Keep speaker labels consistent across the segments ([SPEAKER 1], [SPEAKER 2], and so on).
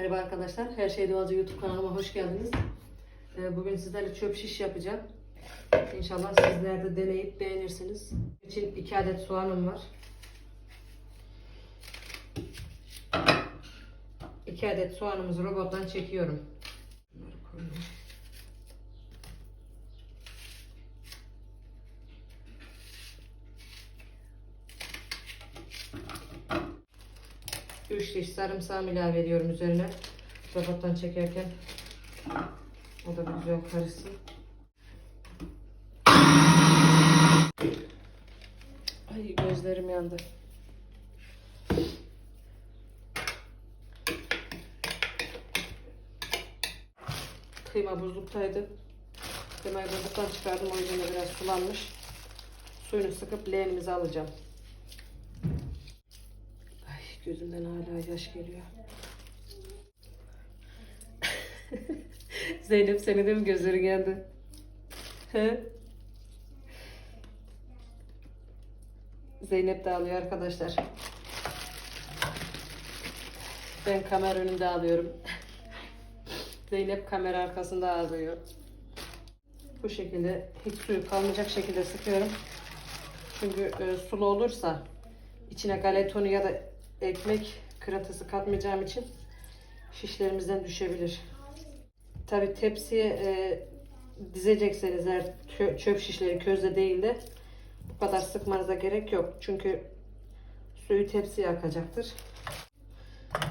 [SPEAKER 1] Merhaba arkadaşlar, Her Şey Doğacı YouTube kanalıma hoş geldiniz. Ee, bugün sizlerle çöp şiş yapacağım. İnşallah sizler de deneyip beğenirsiniz. için 2 adet soğanım var. 2 adet soğanımızı robottan çekiyorum. Bunları koyuyorum. 3 diş sarımsağım ilave ediyorum üzerine. Robottan çekerken o da güzel karışsın. Ay gözlerim yandı. Kıyma buzluktaydı. Kıymayı buzluktan çıkardım. O yüzden biraz sulanmış. Suyunu sıkıp leğenimizi alacağım. Gözümden hala yaş geliyor. Zeynep senin de mi gözlerin geldi? Zeynep de ağlıyor arkadaşlar. Ben kamera önünde ağlıyorum. Zeynep kamera arkasında ağlıyor. Bu şekilde hiç suyu kalmayacak şekilde sıkıyorum. Çünkü e, sulu olursa içine galetonu ya da ekmek kıratısı katmayacağım için şişlerimizden düşebilir. Tabi tepsiye e, dizecekseniz eğer çöp şişleri közde değil de bu kadar sıkmanıza gerek yok. Çünkü suyu tepsiye akacaktır.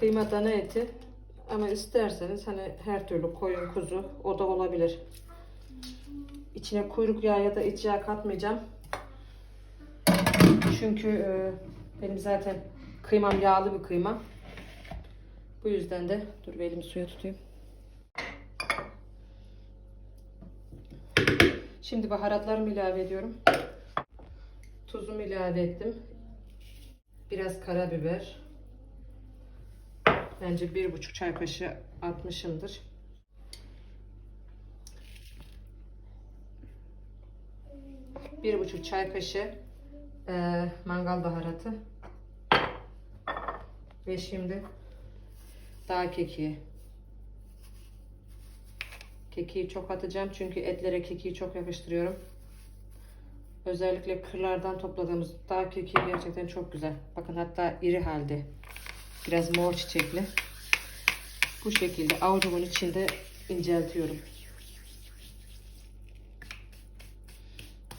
[SPEAKER 1] Kıyma dana eti ama isterseniz hani her türlü koyun kuzu o da olabilir. İçine kuyruk yağı ya da iç yağ katmayacağım. Çünkü e, benim zaten kıymam yağlı bir kıyma. Bu yüzden de dur bir elimi suya tutayım. Şimdi baharatlarımı ilave ediyorum. Tuzumu ilave ettim. Biraz karabiber. Bence bir buçuk çay kaşığı atmışımdır. Bir buçuk çay kaşığı e, mangal baharatı. Ve şimdi dağ kekiği. Kekiği çok atacağım çünkü etlere kekiği çok yakıştırıyorum. Özellikle kırlardan topladığımız dağ kekiği gerçekten çok güzel. Bakın hatta iri halde. Biraz mor çiçekli. Bu şekilde avucumun içinde inceltiyorum.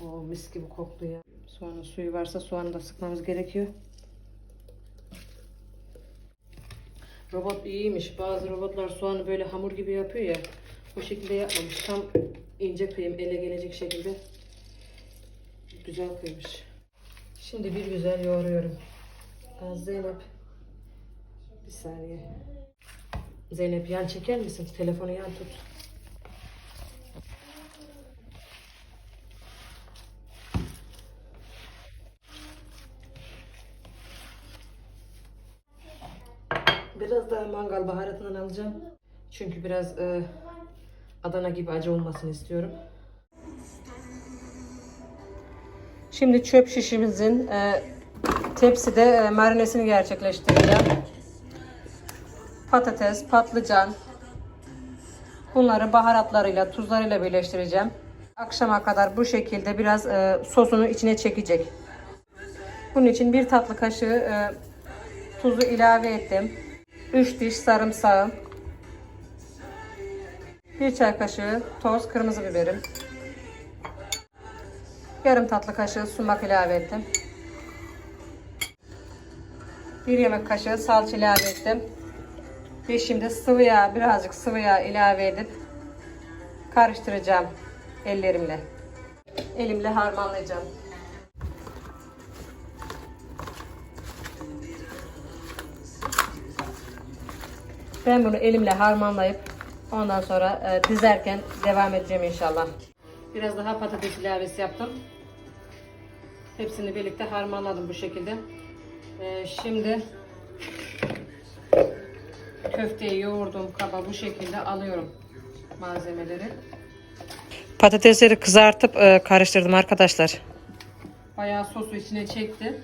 [SPEAKER 1] O mis gibi koktu ya. Soğanın suyu varsa soğanı da sıkmamız gerekiyor. Robot iyiymiş. Bazı robotlar soğanı böyle hamur gibi yapıyor ya. Bu şekilde yapmamış. Tam ince kıyım ele gelecek şekilde güzel kıymış. Şimdi bir güzel yoğuruyorum. Zeynep. Bir saniye. Zeynep yan çeker misin? Telefonu yan tut. Biraz daha mangal baharatından alacağım. Çünkü biraz e, Adana gibi acı olmasını istiyorum. Şimdi çöp şişimizin e, tepside e, marinesini gerçekleştireceğim. Patates, patlıcan, bunları baharatlarıyla, tuzlarıyla birleştireceğim. Akşama kadar bu şekilde biraz e, sosunu içine çekecek. Bunun için bir tatlı kaşığı e, tuzu ilave ettim. 3 diş sarımsağım. 1 çay kaşığı toz kırmızı biberim. Yarım tatlı kaşığı sumak ilave ettim. 1 yemek kaşığı salça ilave ettim. Ve şimdi sıvı yağ, birazcık sıvı yağ ilave edip karıştıracağım ellerimle. Elimle harmanlayacağım. Ben bunu elimle harmanlayıp ondan sonra e, dizerken devam edeceğim inşallah. Biraz daha patates ilavesi yaptım. Hepsini birlikte harmanladım bu şekilde. E, şimdi köfteyi yoğurduğum kaba bu şekilde alıyorum malzemeleri. Patatesleri kızartıp e, karıştırdım arkadaşlar. Bayağı sosu içine çekti.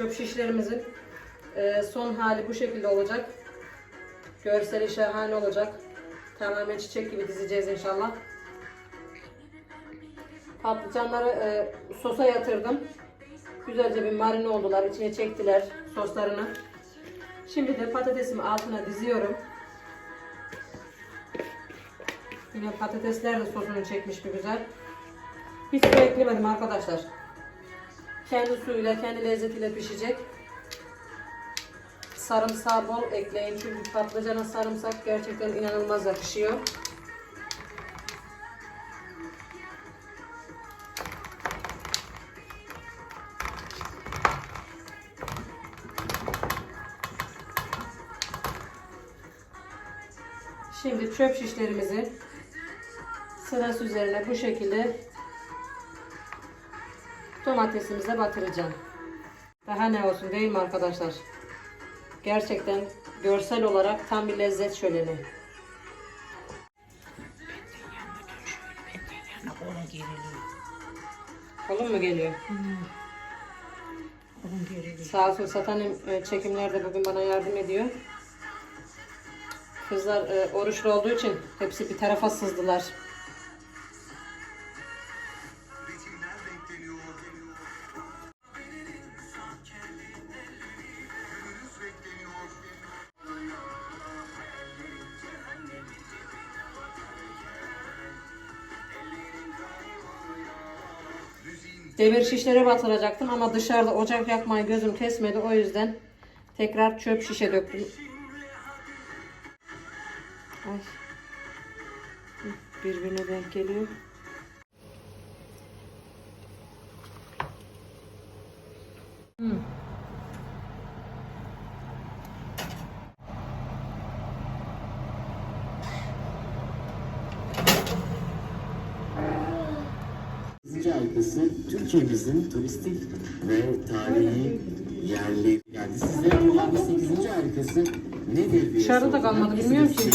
[SPEAKER 1] Çöp şişlerimizin e, son hali bu şekilde olacak. Görseli şahane olacak. Tamamen çiçek gibi dizeceğiz inşallah. Patlıcanları e, sosa yatırdım. Güzelce bir marine oldular. İçine çektiler soslarını. Şimdi de patatesimi altına diziyorum. Yine patatesler de sosunu çekmiş bir güzel. Hiç su eklemedim arkadaşlar. Kendi suyuyla, kendi lezzetiyle pişecek. Sarımsağı bol ekleyin çünkü patlıcana sarımsak gerçekten inanılmaz yakışıyor. Şimdi çöp şişlerimizi sırası üzerine bu şekilde domatesimize batıracağım. Daha ne olsun değil mi arkadaşlar? Gerçekten görsel olarak tam bir lezzet şöleni. Kolun mu geliyor? Sağ olsun Satanem e, çekimlerde bugün bana yardım ediyor. Kızlar e, oruçlu olduğu için hepsi bir tarafa sızdılar. Demir şişlere batıracaktım ama dışarıda ocak yakmayı gözüm kesmedi. O yüzden tekrar çöp şişe döktüm. Ay. Birbirine denk geliyor.
[SPEAKER 2] Halkası Türkiye'mizin turistik ve tarihi yerleri. Yani sizlere anlatan 8. harikası nedir diye
[SPEAKER 1] Dışarıda da kalmadı, bilmiyorum ki.